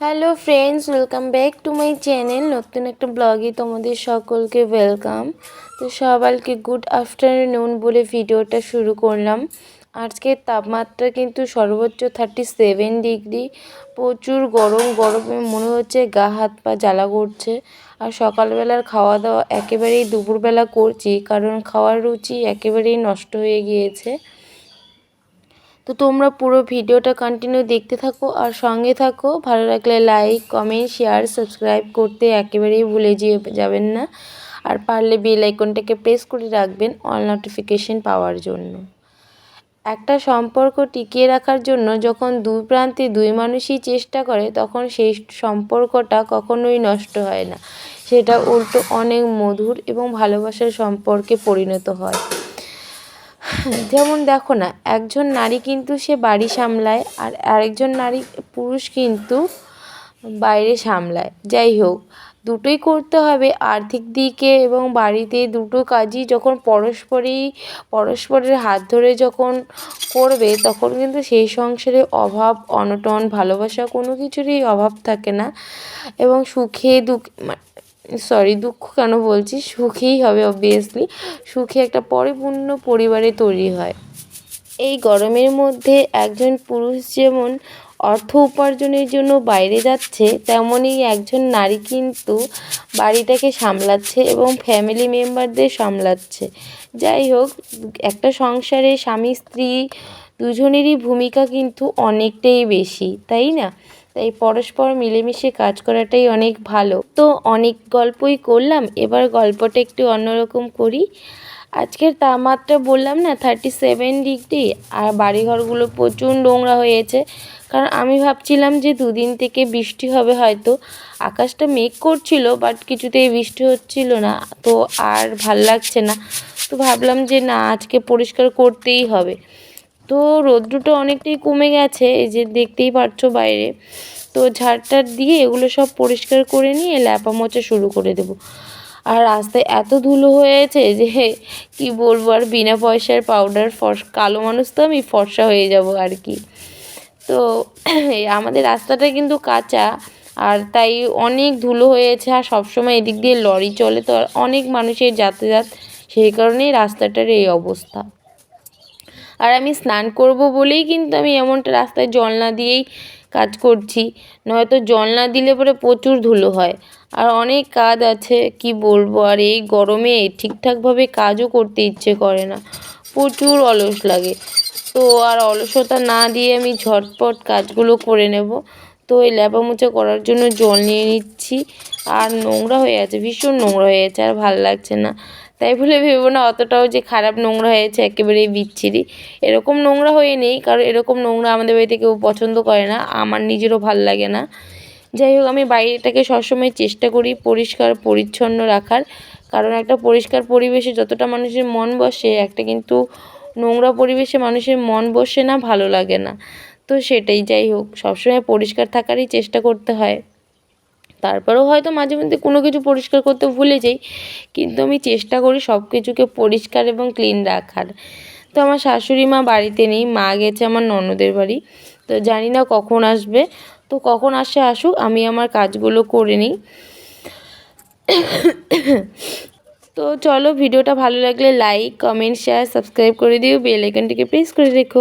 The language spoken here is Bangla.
Hello friends welcome back to my channel নতুন একটা ব্লগে তোমাদের সকলকে ওয়েলকাম তো সবাইকে গুড আফটারনুন বলে ভিডিওটা শুরু করলাম। আজকের তাপমাত্রা কিন্তু সর্বোচ্চ থার্টি সেভেন ডিগ্রি প্রচুর গরম, গরমে মনে হচ্ছে গা হাত পা জ্বালা করছে। আর সকালবেলার খাওয়া দাওয়া একেবারেই দুপুরবেলা করছি, কারণ খাওয়ার রুচি একেবারেই নষ্ট হয়ে গিয়েছে। তো তোমরা পুরো ভিডিওটা কন্টিনিউ দেখতে থাকো আর সঙ্গে থাকো। ভালো লাগলে লাইক কমেন্ট শেয়ার সাবস্ক্রাইব করতে একেবারেই ভুলে যেয়ে যাবেন না। আর পারলে বেল আইকনটাকে প্রেস করে রাখবেন অল নোটিফিকেশন পাওয়ার জন্য। একটা সম্পর্ক টিকিয়ে রাখার জন্য যখন দুই প্রান্তে দুই মানুষই চেষ্টা করে, তখন সেই সম্পর্কটা কখনোই নষ্ট হয় না। সেটা উল্টো অনেক মধুর এবং ভালোবাসার সম্পর্কে পরিণত হয়। যেমন দেখো না, একজন নারী কিন্তু সে বাড়ি সামলায় আর আরেকজন নারী পুরুষ কিন্তু বাইরে সামলায়। যাই হোক, দুটোই করতে হবে আর্থিক দিকে এবং বাড়িতে দুটো কাজই যখন পরস্পরই, পরস্পরের হাত ধরে যখন করবে তখন কিন্তু সেই সংসারে অভাব, অনটন, ভালোবাসা কোনো কিছুরই অভাব থাকে না। এবং সুখে দুঃখ সরি দুঃখ কেন বলছি? সুখেই হবে অবভিয়াসলি সুখে একটা পরিপূর্ণ পরিবারে তৈরি হয়। এই গরমের মধ্যে একজন পুরুষ যেমন অর্থ উপার্জনের জন্য বাইরে যাচ্ছে, তেমনই একজন নারী কিন্তু বাড়িটাকে সামলাচ্ছে এবং ফ্যামিলি মেম্বারদের সামলাচ্ছে। যাই হোক, একটা সংসারে স্বামী স্ত্রী দুজনেরই ভূমিকা কিন্তু অনেকটাই বেশি, তাই না? তাই পরস্পর মিলেমিশে কাজ করাটাই অনেক ভালো। তো অনেক গল্পই করলাম, এবার গল্পটা একটু অন্যরকম করি। আজকের তাপমাত্রা বললাম না থার্টি সেভেন ডিগ্রি আর বাড়িঘরগুলো প্রচুর নোংরা হয়েছে। কারণ আমি ভাবছিলাম যে দুদিন থেকে বৃষ্টি হবে হয়তো। আকাশটা মেঘ করছিল বাট কিছুতেই বৃষ্টি হচ্ছিল না, তো আর ভালো লাগছে না। তো ভাবলাম যে না, আজকে পরিষ্কার করতেই হবে। তো রোদ্রুটা অনেকটাই কমে গেছে, এই যে দেখতেই পাচ্ছ বাইরে। তো ঝাড়টার দিয়ে এগুলো সব পরিষ্কার করে নিয়ে ল্যাপা মোচা শুরু করে দেবো। আর রাস্তায় এত ধুলো হয়েছে যে কি বলব, আর বিনা পয়সার পাউডার ফর্স কালো মানুষ তো আমি ফর্সা হয়ে যাব আর কি। তো আমাদের রাস্তাটা কিন্তু কাঁচা, আর তাই অনেক ধুলো হয়েছে, আর সবসময় এদিক দিয়ে লরি চলে, তো অনেক মানুষের যাতায়াত, সেই কারণেই রাস্তাটার এই অবস্থা। আর আমি স্নান করব বলেই কিন্তু আমি এমনটা রাস্তায় জল না দিয়েই কাজ করছি। নয়তো জল না দিলে পরে প্রচুর ধুলো হয়। আর অনেক কাজ আছে, কি বলব? আর এই গরমে ঠিকঠাকভাবে কাজও করতে ইচ্ছে করে না। প্রচুর অলস লাগে। তো আর অলসতা না দিয়ে আমি ঝটপট কাজগুলো করে নেব। তো এই ল্যাপা মোচা করার জন্য জল নিয়ে নিচ্ছি। আর নোংরা হয়ে আছে, ভীষণ নোংরা হয়ে আছে, আর ভালো লাগছে না। তাই বলে ভেবো না, অতটাও যে খারাপ নোংরা হয়েছে একেবারেই বিচ্ছিরি। এরকম নোংরা হয়ে নেই, কারণ এরকম নোংরা আমাদের বাড়িতে কেউ পছন্দ করে না, আমার নিজেরও ভালো লাগে না। যাই হোক, আমি বাইরেটাকে সবসময় চেষ্টা করি পরিষ্কার, পরিচ্ছন্ন রাখার। কারণ একটা পরিষ্কার পরিবেশে যতটা মানুষের মন বসে, একটা কিন্তু নোংরা পরিবেশে মানুষের মন বসে না, ভালো লাগে না। তো সেটাই যাই হোক, সবসময় পরিষ্কার থাকারই চেষ্টা করতে হয়। তারপরেও হয়তো মাঝে মধ্যে কোনো কিছু পরিষ্কার করতে ভুলে যাই, কিন্তু আমি চেষ্টা করি সব কিছুকে পরিষ্কার এবং ক্লিন রাখার। তো আমার শাশুড়ি মা বাড়িতে নেই, মা গেছে আমার ননদের বাড়ি, তো জানি না কখন আসবে। তো কখন আসে আসুক, আমি আমার কাজগুলো করে নিই। তো চলো, ভিডিওটা ভালো লাগলে লাইক কমেন্ট শেয়ার সাবস্ক্রাইব করে দিও। বেল আইকনটিকে প্রেস করে রেখো।